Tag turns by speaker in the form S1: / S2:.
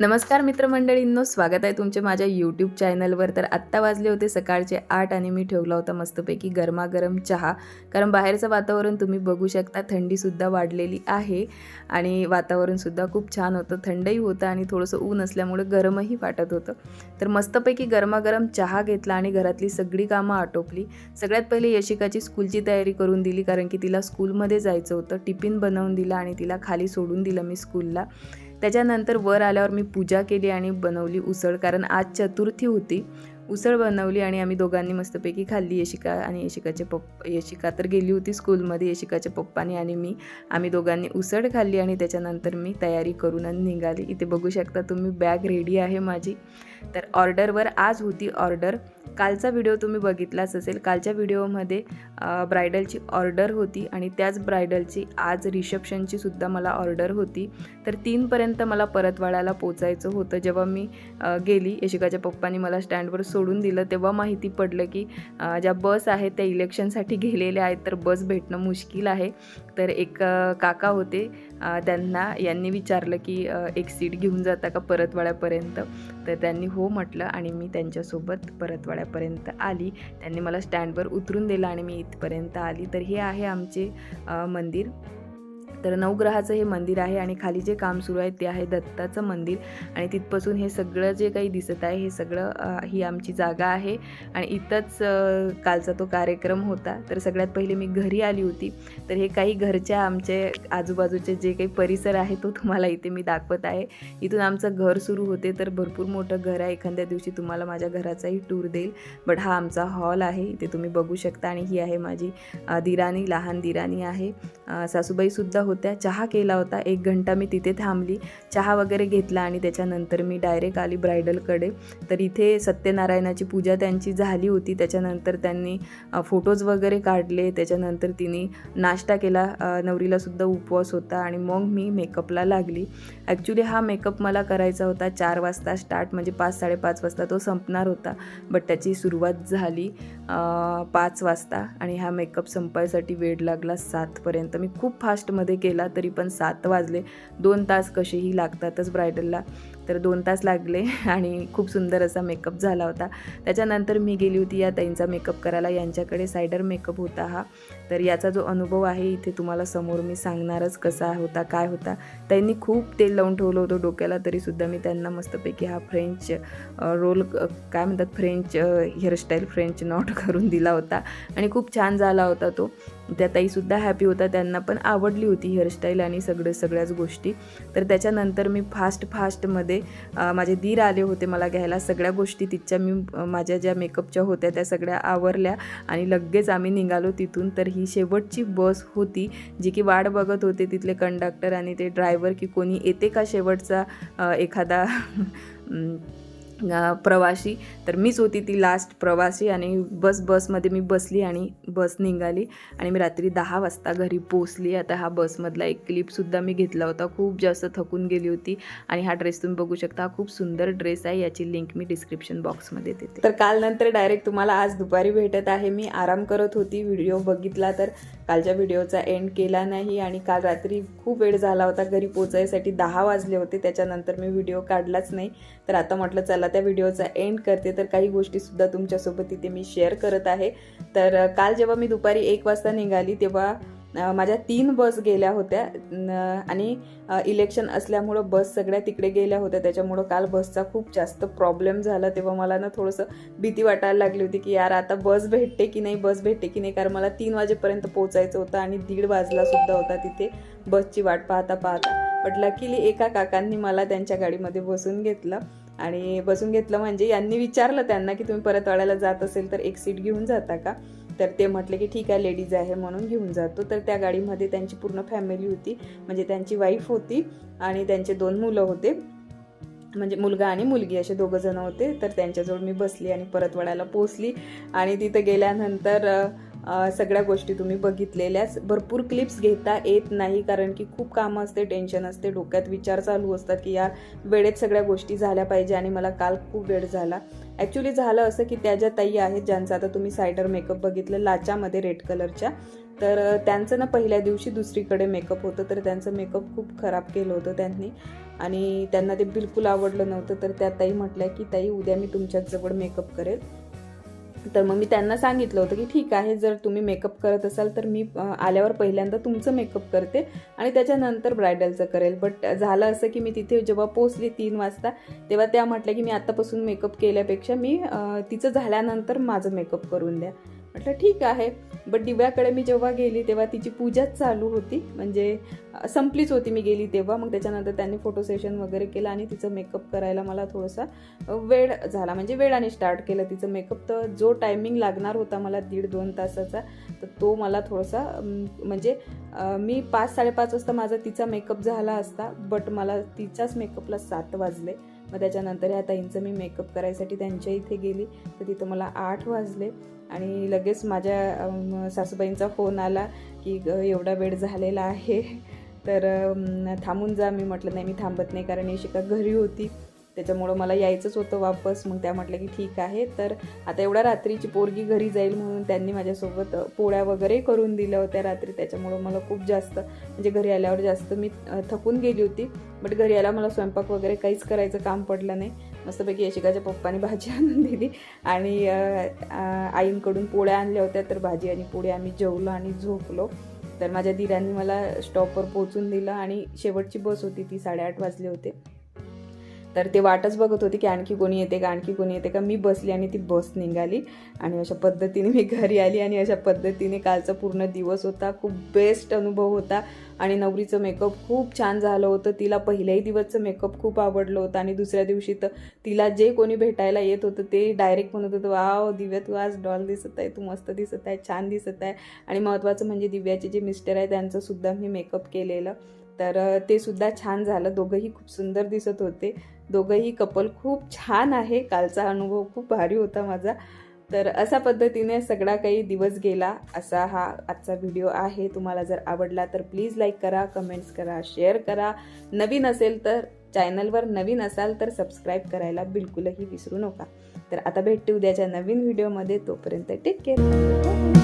S1: नमस्कार मित्रमंडळींनो स्वागत आहे तुमचे माझ्या यूट्यूब चॅनलवर तर आत्ता वाजले होते सकाळचे आठ आणि मी ठेवला होता मस्तपैकी गरमागरम चहा. कारण बाहेरचं वातावरण तुम्ही बघू शकता थंडीसुद्धा वाढलेली आहे आणि वातावरणसुद्धा खूप छान होतं. थंडही होतं आणि थोडंसं ऊन असल्यामुळे गरमही वाटत होतं. तर मस्तपैकी गरमागरम चहा घेतला आणि घरातली सगळी कामं आटोपली. सगळ्यात पहिले यशिकाची स्कूलची तयारी करून दिली कारण की तिला स्कूलमध्ये जायचं होतं. टिफिन बनवून दिला आणि तिला खाली सोडून दिलं मी स्कूलला. त्याच्यानंतर वर आल्यावर मी पूजा केली आणि बनवली उसळ कारण आज चतुर्थी होती. उसळ बनवली आणि आम्ही दोघांनी मस्तपैकी खाल्ली यशिका आणि यशिकाचे पप्पा यशिका तर गेली होती स्कूलमध्ये यशिकाच्या पप्पाने आणि मी आम्ही दोघांनी उसळ खाल्ली आणि त्याच्यानंतर मी तयारी करून निघाली. इथे बघू शकता तुम्ही बॅग रेडी आहे माझी. तर ऑर्डरवर आज होती ऑर्डर. कालचा व्हिडिओ तुम्ही बघितलाच असेल. कालच्या व्हिडिओमध्ये ब्रायडलची ऑर्डर होती आणि त्याच ब्रायडलची आज रिसेप्शनची सुद्धा मला ऑर्डर होती. तर तीनपर्यंत मला परतवाड्याला पोचायचं होतं. जेव्हा मी गेली यशिकाच्या पप्पांनी मला स्टँडवर सोडून दिलं तेव्हा माहिती पडलं की ज्या बस आहेत त्या इलेक्शनसाठी गेलेल्या आहेत तर बस भेटणं मुश्किल आहे. तर एक काका होते त्यांना यांनी विचारलं की एक सीट घेऊन जाता का परतवाड्यापर्यंत? तर त्यांनी हो म्हटलं आणि मी त्यांच्यासोबत परतवाड्यापर्यंत आली. त्यांनी मला स्टँडवर उतरून दिलं आणि मी इथपर्यंत आली. तर हे आहे आमचे मंदिर. तर नवग्रहाचं हे मंदिर आहे आणि खाली जे काम सुरू आहे ते आहे दत्ताचं मंदिर. आणि तिथपासून हे सगळं जे काही दिसत आहे हे सगळं ही आमची जागा आहे. आणि इथंच कालचा तो कार्यक्रम होता. तर सगळ्यात पहिले मी घरी आली होती. तर हे काही घरच्या आमचे आजूबाजूचे जे काही परिसर आहे तो तुम्हाला इथे मी दाखवत आहे. इथून आमचं घर सुरू होते. तर भरपूर मोठं घर आहे. एखाद्या दिवशी तुम्हाला माझ्या घराचाही टूर देईल. बट हा आमचा हॉल आहे. इथे तुम्ही बघू शकता. आणि ही आहे माझी दिराणी लहान दिराणी आहे. सासूबाईसुद्धा सासूबाईसुद्धा होत्या. चहा केला होता. एक घंटा मी तिथे थांबली. चहा वगैरे घेतला आणि त्याच्यानंतर मी डायरेक्ट आली ब्रायडलकडे. तर इथे सत्यनारायणाची पूजा त्यांची झाली होती. त्याच्यानंतर त्यांनी फोटोज वगैरे काढले. त्याच्यानंतर तिने नाश्ता केला. नवरीलासुद्धा उपवास होता आणि मग मी मेकअपला लागली. ॲक्च्युली हा मेकअप मला करायचा होता चार वाजता स्टार्ट म्हणजे पाच साडेपाच वाजता तो संपणार होता. बट त्याची सुरुवात झाली पाच वाजता आणि हा मेकअप संपायसाठी वेळ लागला सातपर्यंत मी खूप फास्टमध्ये केला तरी पण सात वाजले. दोन तास कसेही लागतातच ब्रायडलला. तर दोन तास लागले आणि खूप सुंदर असा मेकअप झाला होता. त्याच्यानंतर मी गेली होती या ताईंचा मेकअप करायला. यांच्याकडे सायडर मेकअप होता हा. तर याचा जो अनुभव आहे इथे तुम्हाला समोर मी सांगणारच कसा होता काय होता. त्यांनी खूप तेल लावून ठेवलं होतं डोक्याला तरीसुद्धा मी त्यांना मस्तपैकी हा फ्रेंच रोल काय म्हणतात फ्रेंच हेअरस्टाईल फ्रेंच नॉट करून दिला होता. आणि खूप छान झाला होता तो. त्या ताईसुद्धा हॅपी होता त्यांना पण आवडली होती हेअरस्टाईल आणि सगळं सगळ्याच गोष्टी. तर त्याच्यानंतर मी फास्ट फास्टमध्ये माझे दीर आले होते मला घ्यायला. सगळ्या गोष्टी तिच्या मी माझ्या ज्या मेकअपच्या होत्या त्या सगळ्या आवरल्या आणि लगेच आम्ही निघालो तिथून. तर ही शेवटची बस होती जी की वाट बघत होते तिथले कंडक्टर आणि ते ड्रायव्हर की कोणी येते का शेवटचा एखादा प्रवाशी प्रवासी. तर मीच होती ती लास्ट प्रवासी आणि बस बसमध्ये मी बसली आणि बस निघाली आणि मी रात्री दहा वाजता घरी पोचली आता हा बसमधला एक क्लिपसुद्धा मी घेतला होता. खूप जास्त थकून गेली होती आणि हा ड्रेस तुम्ही बघू शकता. हा खूप सुंदर ड्रेस आहे. याची लिंक मी डिस्क्रिप्शन बॉक्समध्ये देते. तर कालनंतर डायरेक्ट तुम्हाला आज दुपारी भेटत आहे. मी आराम करत होती. व्हिडिओ बघितला तर कालच्या व्हिडिओचा एंड केला नाही आणि काल रात्री खूप वेळ झाला होता. घरी पोचायसाठी दहा वाजले होते. त्याच्यानंतर मी व्हिडिओ काढलाच नाही. तर आता म्हटलं चला त्या व्हिडिओचा एंड करते तर काही गोष्टीसुद्धा तुमच्यासोबत तिथे मी शेअर करत आहे. तर काल जेव्हा मी दुपारी एक वाजता निघाली तेव्हा माझ्या तीन बस गेल्या होत्या. आणि इलेक्शन असल्यामुळं बस सगळ्या तिकडे गेल्या होत्या. त्याच्यामुळं काल बसचा खूप जास्त प्रॉब्लेम झाला. तेव्हा मला ना थोडंसं भीती वाटायला लागली होती की यार आता बस भेटते की नाही बस भेटते की नाही? कारण मला तीन वाजेपर्यंत पोहोचायचं होतं आणि दीड वाजला सुद्धा होता तिथे बसची वाट पाहता पाहता. बट लकीली एका काकांनी मला त्यांच्या गाडीमध्ये बसून घेतलं. आणि बसून घेतलं म्हणजे यांनी विचारलं त्यांना की तुम्ही परतवाड्याला जात असेल तर एक सीट घेऊन जाता का? तर ते म्हटले की ठीक आहे लेडीज आहे म्हणून घेऊन जातो. तर त्या गाडीमध्ये त्यांची पूर्ण फॅमिली होती. म्हणजे त्यांची वाईफ होती आणि त्यांचे दोन मुलं होते. म्हणजे मुलगा आणि मुलगी असे दोघं जण होते. तर त्यांच्याजवळ मी बसली आणि परतवाड्याला पोचली आणि तिथं गेल्यानंतर सगळ्या गोष्टी तुम्ही बघितलेल्याच. भरपूर क्लिप्स घेता येत नाही कारण की खूप कामं असते टेन्शन असते डोक्यात विचार चालू असतात की यार वेळेत सगळ्या गोष्टी झाल्या पाहिजे आणि मला काल खूप वेळ झाला. ॲक्च्युली झालं असं की त्या ज्या ताई आहेत ज्यांचं आता तुम्ही सायडर मेकअप बघितलं लाचामध्ये रेड कलरच्या तर त्यांचं ना पहिल्या दिवशी दुसरीकडे मेकअप होतं तर त्यांचं मेकअप खूप खराब केलं होतं त्यांनी. आणि त्यांना ते बिलकुल आवडलं नव्हतं तर त्या ताई म्हटल्या की ताई उद्या मी तुमच्याच जवळ मेकअप करेल. तर मग मी त्यांना सांगितलं होतं की ठीक आहे जर तुम्ही मेकअप करत असाल तर मी आल्यावर पहिल्यांदा तुमचं मेकअप करते आणि त्याच्यानंतर ब्रायडलचं करेल. बट झालं असं की मी तिथे जेव्हा पोचली तीन वाजता तेव्हा त्या म्हटल्या की मी आत्तापासून मेकअप केल्यापेक्षा मी तिचं झाल्यानंतर माझं मेकअप करून द्या. म्हटलं ठीक आहे. बट दिव्याकडे मी जेव्हा गेली तेव्हा तिची पूजाच चालू होती. म्हणजे संपलीच होती मी गेली तेव्हा. मग त्याच्यानंतर त्यांनी फोटो सेशन वगैरे केलं आणि तिचं मेकअप करायला मला थोडासा वेळ झाला. म्हणजे वेळाने स्टार्ट केलं तिचं मेकअप तर जो टायमिंग लागणार होता मला दीड दोन तासाचा तर तो मला थोडासा म्हणजे मी पाच साडेपाच वाजता माझा तिचा मेकअप झाला असता. बट मला तिच्याच मेकअपला सात वाजले. मग त्याच्यानंतर ह्या ताईंचं मी मेकअप करायसाठी त्यांच्या इथे गेली. तर तिथं मला आठ वाजले आणि लगेच माझ्या सासूबाईंचा फोन आला की ग, एवढा वेळ झालेला आहे. तर थांबून जा. मी म्हटलं नाही मी थांबत नाही कारण यशिका घरी होती. त्याच्यामुळं मला यायचंच होतं वापस. मग त्या म्हटलं की ठीक आहे. तर आता एवढ्या रात्रीची पोरगी घरी जाईल म्हणून त्यांनी माझ्यासोबत पोळ्या वगैरे करून दिल्या होत्या रात्री. त्याच्यामुळं मला खूप जास्त म्हणजे घरी आल्यावर जास्त मी थकून गेली होती. बट घरी आला मला स्वयंपाक वगैरे काहीच करायचं काम पडलं नाही. मस्तपैकी यशिकाच्या पप्पाने भाजी आणून दिली. आणि आईंकडून पोळ्या आणल्या होत्या. तर भाजी आणि पोळ्या आम्ही जेवलो आणि झोपलो. तर माझ्या दिरांनी मला स्टॉपवर पोहोचून दिलं. आणि शेवटची बस होती ती साडेआठ वाजले होते. तर ते वाटच बघत होती की आणखी कोणी येते का आणखी कोणी येते का. मी बसली आणि ती बस निघाली. आणि अशा पद्धतीने मी घरी आली आणि अशा पद्धतीने कालचा पूर्ण दिवस होता. खूप बेस्ट अनुभव होता. आणि नवरीचं मेकअप खूप छान झालं होतं. तिला पहिल्याही दिवसचं मेकअप खूप आवडलं होतं. आणि दुसऱ्या दिवशी तर तिला जे कोणी भेटायला येत होतं ते डायरेक्ट म्हणत होतं वाव दिव्या तू आज डॉल दिसत आहे तू मस्त दिसत आहे छान दिसत आहे. आणि महत्त्वाचं म्हणजे दिव्याचे जे मिस्टर आहे त्यांचंसुद्धा मी मेकअप केलेलं. तर ते सुद्धा छान झालं. दोघंही खूप सुंदर दिसत होते. दोघंही कपल खूप छान आहे. कालचा अनुभव खूप भारी होता माझा. तर अशा पद्धतीने सगळा काही दिवस गेला. असा हा आजचा व्हिडिओ आहे. तुम्हाला जर आवडला तर प्लीज लाईक करा कमेंट्स करा शेअर करा. नवीन असेल तर चॅनलवर नवीन असाल तर सबस्क्राईब करायला बिलकुलही विसरू नका. तर आता भेटते उद्याच्या नवीन व्हिडिओमध्ये तोपर्यंत टेक केअर